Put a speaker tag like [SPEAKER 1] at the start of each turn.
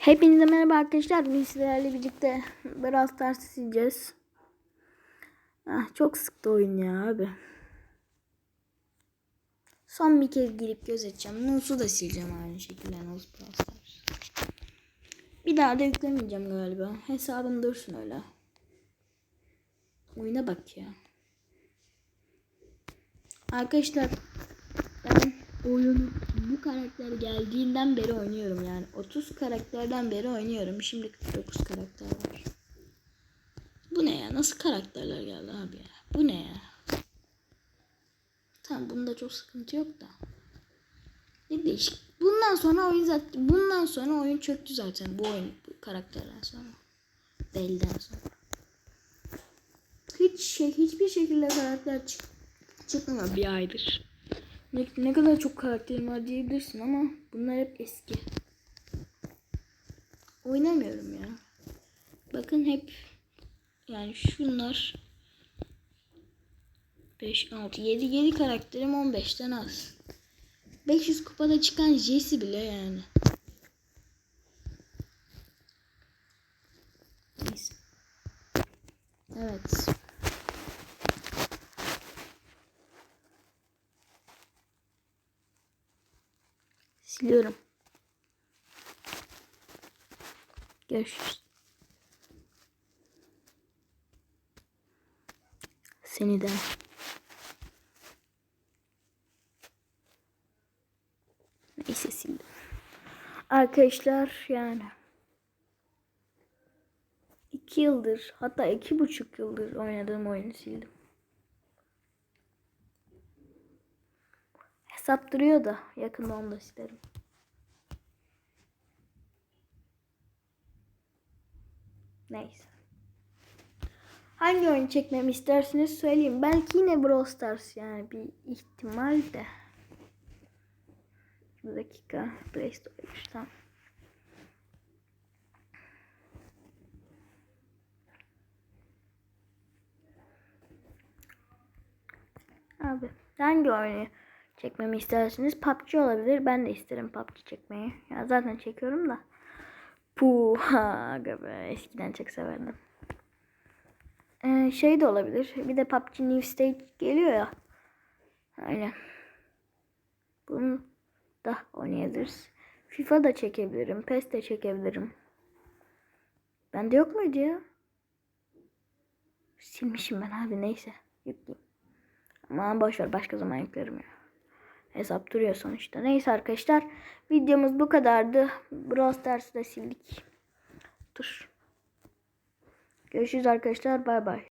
[SPEAKER 1] Hepinize merhaba arkadaşlar. Bugün sizlerle birlikte Brawl Stars'ı sileceğiz. Ah, çok sıktı oyun ya abi. Son bir kez girip göz edeceğim. Nus'u da sileceğim aynı şekilde Nus Brawl Stars. Bir daha da yüklemeyeceğim galiba. Hesabım dursun öyle. Oyuna bak ya. Arkadaşlar ben oyunu bu karakter geldiğinden beri oynuyorum yani. 30 karakterden beri oynuyorum. Şimdi 49 karakter var. Bu ne ya? Nasıl karakterler geldi abi ya? Bu ne ya? Tamam bunda çok sıkıntı yok da. Ne değişik. Bundan sonra oyun zaten bundan sonra oyun çöktü zaten bu oyun bu karakterden sonra. Belden sonra. Hiç şey hiçbir şekilde karakter çık çıkmıyor bir aydır. Ne, ne kadar çok karakterim var diyebilirsin ama bunlar hep eski. Oynamıyorum ya. Bakın hep yani şunlar 5, 6, 7, 7 karakterim 15'ten az. 500 kupada çıkan Jesse bile yani. Neyse. Evet. Siliyorum. Görüşürüz. Seni de. Neyse sildim. Arkadaşlar yani. iki yıldır hatta iki buçuk yıldır oynadığım oyunu sildim. Hesap duruyor da yakında onu da silerim. Neyse. Hangi oyun çekmemi isterseniz söyleyeyim. Belki yine Brawl Stars yani bir ihtimal de. Bir dakika. Play Store'ymuş tamam. Abi hangi oyunu çekmemi isterseniz PUBG olabilir. Ben de isterim PUBG çekmeyi. Ya zaten çekiyorum da. Puha aga be eskiden çok severdim. Ee, şey de olabilir. Bir de PUBG New State geliyor ya. Aynen. Bunu da oynayabiliriz. FIFA da çekebilirim. PES de çekebilirim. Bende yok muydu ya? Silmişim ben abi neyse. Yükleyeyim. Ama boşver başka zaman yüklerim ya. Hesap duruyor sonuçta. Neyse arkadaşlar. Videomuz bu kadardı. Brawl Stars'ı da sildik. Dur. Görüşürüz arkadaşlar. Bay bay.